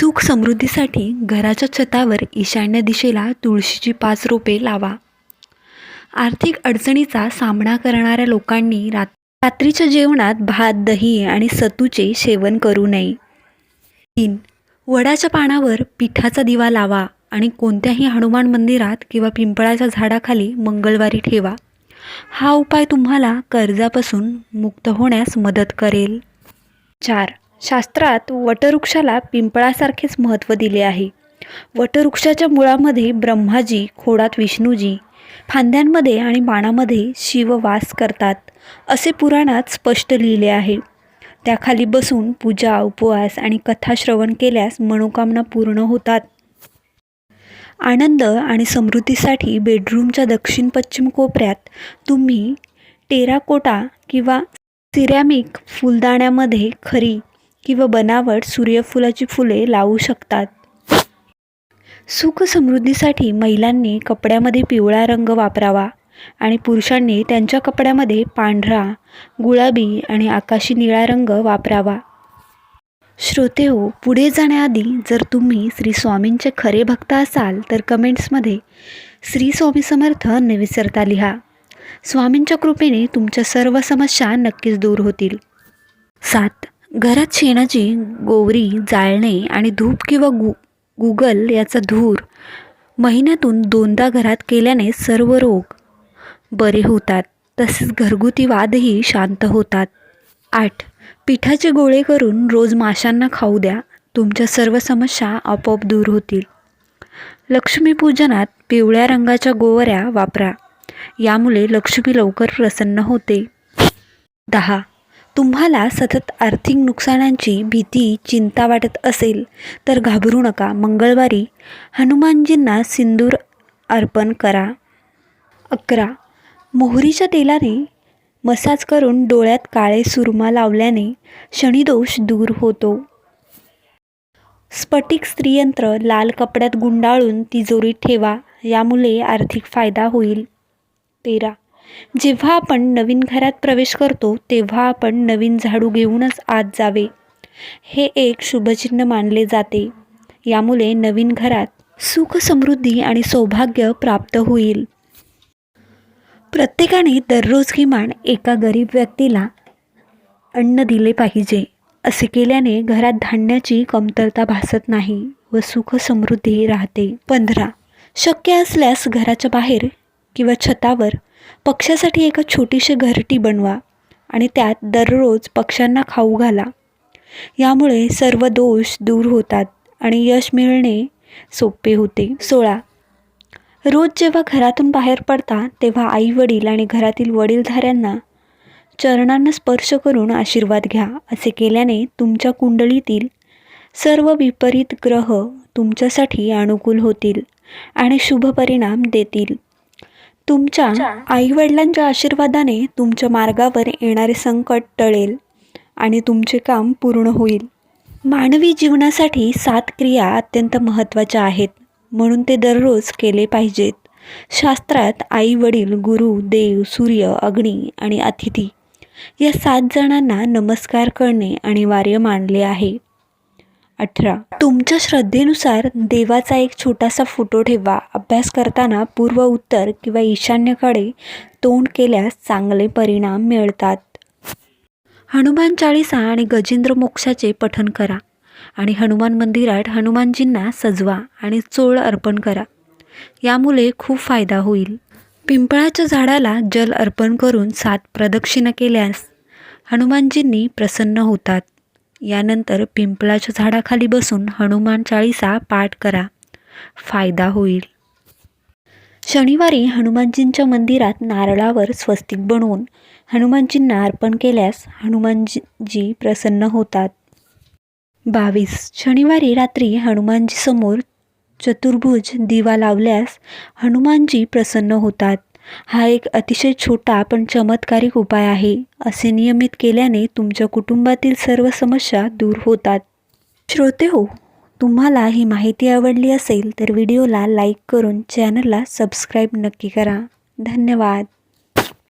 सुख समृद्धीसाठी घराच्या छतावर ईशान्य दिशेला तुळशीची पाच रोपे लावा. आर्थिक अडचणीचा सामना करणाऱ्या लोकांनी रात रात्रीच्या जेवणात भात दही आणि सतूचे सेवन करू नये. तीन वडाच्या पानावर पिठाचा दिवा लावा आणि कोणत्याही हनुमान मंदिरात किंवा पिंपळाच्या झाडाखाली मंगळवारी ठेवा. हा उपाय तुम्हाला कर्जापासून मुक्त होण्यास मदत करेल. चार शास्त्रात वटवृक्षाला पिंपळासारखेच महत्त्व दिले आहे. वटवृक्षाच्या मुळामध्ये ब्रह्माजी खोडात विष्णूजी फांद्यांमध्ये आणि बाणामध्ये शिव वास करतात असे पुराणात स्पष्ट लिहिले आहे. त्याखाली बसून पूजा उपवास आणि कथा श्रवण केल्यास मनोकामना पूर्ण होतात. आनंद आणि समृद्धीसाठी बेडरूमच्या दक्षिण पश्चिम कोपऱ्यात तुम्ही टेराकोटा किंवा सिरॅमिक फुलदाण्यामध्ये खरी किंवा बनावट सूर्यफुलाची फुले लावू शकतात. सुख समृद्धीसाठी महिलांनी कपड्यामध्ये पिवळा रंग वापरावा आणि पुरुषांनी त्यांच्या कपड्यामध्ये पांढरा गुलाबी आणि आकाशी निळा रंग वापरावा. श्रोते हो पुढे जाण्याआधी जर तुम्ही श्री स्वामींचे खरे भक्त असाल तर कमेंट्समध्ये श्री स्वामी समर्थ न विसरता लिहा. स्वामींच्या कृपेने तुमच्या सर्व समस्या नक्कीच दूर होतील. सात. घरात शेणाची गोवरी जाळणे आणि धूप किंवा गु गुगल याचा धूर महिन्यातून दोनदा घरात केल्याने सर्व रोग बरे होतात. तसेच घरगुती वादही शांत होतात. आठ. पिठाचे गोळे करून रोज माशांना खाऊ द्या. तुमच्या सर्व समस्या आपोआप दूर होतील. लक्ष्मीपूजनात पिवळ्या रंगाच्या गोवऱ्या वापरा. यामुळे लक्ष्मी लवकर प्रसन्न होते. दहा. तुम्हाला सतत आर्थिक नुकसानांची भीती चिंता वाटत असेल तर घाबरू नका. मंगळवारी हनुमानजींना सिंदूर अर्पण करा. अकरा. मोहरीच्या तेलाने मसाज करून डोळ्यात काळे सुरमा लावल्याने शनिदोष दूर होतो. स्फटिक स्त्रीयंत्र लाल कपड्यात गुंडाळून तिजोरीत ठेवा यामुळे आर्थिक फायदा होईल. तेरा. जेव्हा आपण नवीन घरात प्रवेश करतो तेव्हा आपण नवीन झाडू घेऊनच आत जावे. हे एक शुभचिन्ह मानले जाते. यामुळे नवीन घरात सुख समृद्धी आणि सौभाग्य प्राप्त होईल. प्रत्येकाने दररोज किमान एका गरीब व्यक्तीला अन्न दिले पाहिजे असे केल्याने घरात धान्याची कमतरता भासत नाही व सुख समृद्धी राहते. पंधरा. शक्य असल्यास घराच्या बाहेर किंवा छतावर पक्ष्यासाठी एका छोटीशी घरटी बनवा आणि त्यात दररोज पक्ष्यांना खाऊ घाला. यामुळे सर्व दोष दूर होतात आणि यश मिळणे सोपे होते. सोळा. रोज जेव्हा घरातून बाहेर पडता तेव्हा आई वडील आणि घरातील वडीलधाऱ्यांना चरणांना स्पर्श करून आशीर्वाद घ्या असे केल्याने तुमच्या कुंडलीतील सर्व विपरीत ग्रह तुमच्यासाठी अनुकूल होतील आणि शुभ परिणाम देतील. तुमच्या आईवडिलांच्या आशीर्वादाने तुमच्या मार्गावर येणारे संकट टळेल आणि तुमचे काम पूर्ण होईल. मानवी जीवनासाठी सात क्रिया अत्यंत महत्त्वाच्या आहेत म्हणून ते दररोज केले पाहिजेत. शास्त्रात आई वडील गुरु देव सूर्य अग्नी आणि अतिथी या सात जणांना नमस्कार करणे अनिवार्य मानले आहे. अठरा. तुमच्या श्रद्धेनुसार देवाचा एक छोटासा फोटो ठेवा. अभ्यास करताना पूर्व उत्तर किंवा ईशान्यकडे तोंड केल्यास चांगले परिणाम मिळतात. हनुमान चाळीसा आणि गजेंद्र मोक्षाचे पठण करा आणि हनुमान मंदिरात हनुमानजींना सजवा आणि चोळ अर्पण करा. यामुळे खूप फायदा होईल. पिंपळाच्या झाडाला जल अर्पण करून सात प्रदक्षिणा केल्यास हनुमानजींनी प्रसन्न होतात. यानंतर पिंपळाच्या झाडाखाली बसून हनुमान चाळीसा पाठ करा. फायदा होईल. शनिवारी हनुमानजींच्या मंदिरात नारळावर स्वस्तिक बनवून हनुमानजींना अर्पण केल्यास हनुमानजी प्रसन्न होतात. बावीस. शनिवारी रात्री हनुमानजीसमोर चतुर्भुज दिवा लावल्यास हनुमानजी प्रसन्न होतात. हा एक अतिशय छोटा पण चमत्कारिक उपाय आहे असे नियमित केल्याने तुमच्या कुटुंबातील सर्व समस्या दूर होतात. श्रोते हो तुम्हाला ही माहिती आवडली असेल तर व्हिडिओला लाईक करून चॅनलला सबस्क्राईब नक्की करा. धन्यवाद.